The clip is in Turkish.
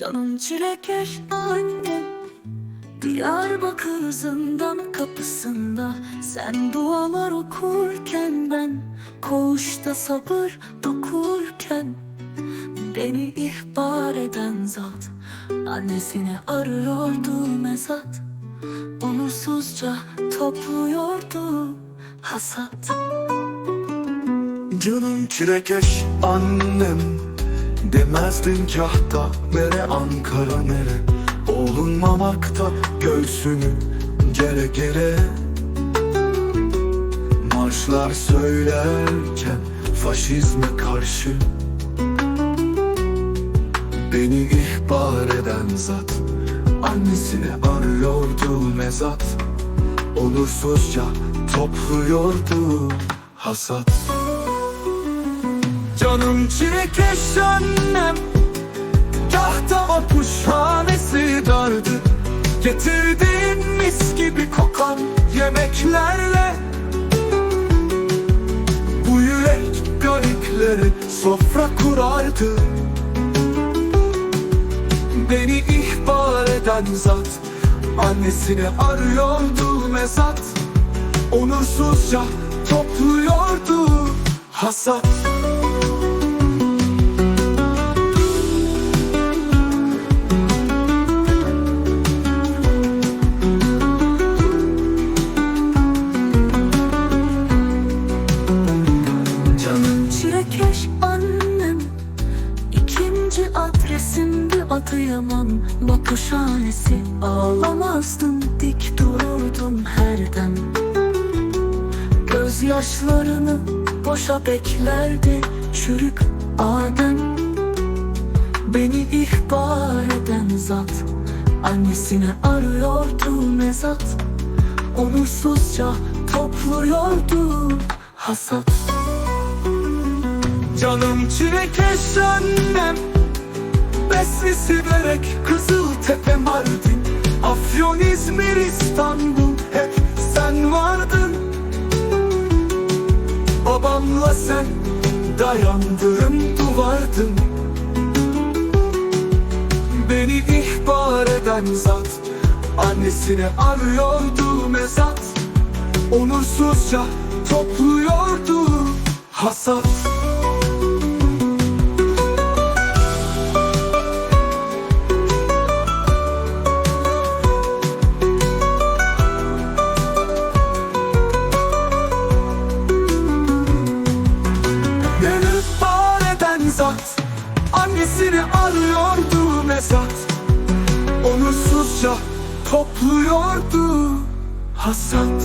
Canım çilekeş annem Diyarbakır zindan kapısında. Sen dualar okurken ben Koğuşta sabır dokurken Beni ihbar eden zat Annesini arıyordu mezat. Onursuzca topluyordu hasat. Canım çilekeş annem Demezdin kahta Nere Ankara nere? Oğlun mamakta Göğsünü gere gere. Marşlar söylerken Faşizme karşı. Beni ihbar eden zat Annesini arıyordu mezat. Onursuzca topluyordu hasat çilekeş annem. Kahta apuşhanesi dardı. Getirdiğin mis gibi kokan yemeklerle. Bu yürek gariplere sofra kurardı. Beni ihbar eden zat Annesini arıyordu mezat. Onursuzca topluyordu hasat İkinci adresimdi Adıyaman Bakışhanesi Ağlamazdım dik dururdum her dem Gözyaşlarını boşa beklerdi Çürük Adem. Beni ihbar eden zat Annesini arıyordu mezat. Onursuzca topluyordu hasat. Canım çilekeş annem Beslisi börek Kızıltepe Mardin Afyon İzmir İstanbul Hep sen vardın. Babamla sen Dayandığım duvardın. Beni ihbar eden zat Annesini arıyordu mezat. Onursuzca topluyordu hasat zat Annesini arıyordu mezat. Onursuzca topluyordu hasat